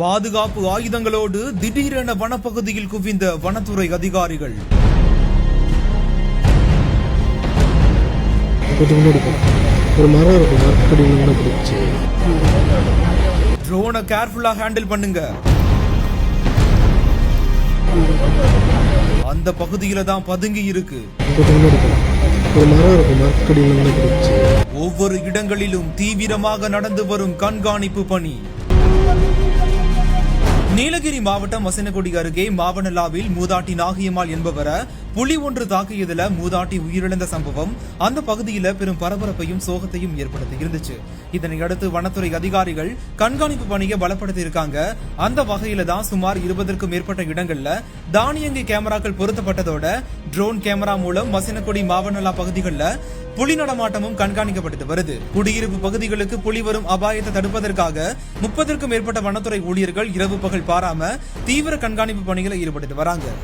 பாதுகாப்பு ஆயுதங்களோடு திடீரென வனப்பகுதியில் குவிந்த வனத்துறை அதிகாரிகள். ஒரு மரம் இருக்கும் பிடிச்சி ட்ரோனை கேர்ஃபுல்லா ஹேண்டில் பண்ணுங்க. அந்த பகுதியில தான் பதுங்கி இருக்கு. ஒரு மரம் இருக்கும் பிடிச்சி ஒவ்வொரு இடங்களிலும் தீவிரமாக நடந்து வரும் கண்காணிப்பு பணி. நீலகிரி மாவட்டம் மசனகுடி அருகே மாவனலாவில் மூதாட்டி நாகியம்மாள் என்பவரை புலி ஒன்று தாக்கியதுல மூதாட்டி உயிரிழந்த சம்பவம். அந்த பகுதியில பெரும் பரபரப்பையும் சோகத்தையும் ஏற்படுத்தி இருந்துச்சு. இதனையடுத்து வனத்துறை அதிகாரிகள் கண்காணிப்பு பணியை பலப்படுத்தி இருக்காங்க. அந்த வகையில தான் சுமார் இருபதற்கும் மேற்பட்ட இடங்கள்ல தானியங்கி கேமராக்கள் பொருத்தப்பட்டதோட ட்ரோன் கேமரா மூலம் மசினக்குடி மாவனலா பகுதிகளில் புலி நடமாட்டமும் கண்காணிக்கப்பட்டு வருது. குடியிருப்பு பகுதிகளுக்கு புலி வரும் அபாயத்தை தடுப்பதற்காக முப்பதற்கும் மேற்பட்ட வனத்துறை ஊழியர்கள் இரவு பகல் பாராம தீவிர கண்காணிப்பு பணிகளை ஈடுபட்டு வராங்க.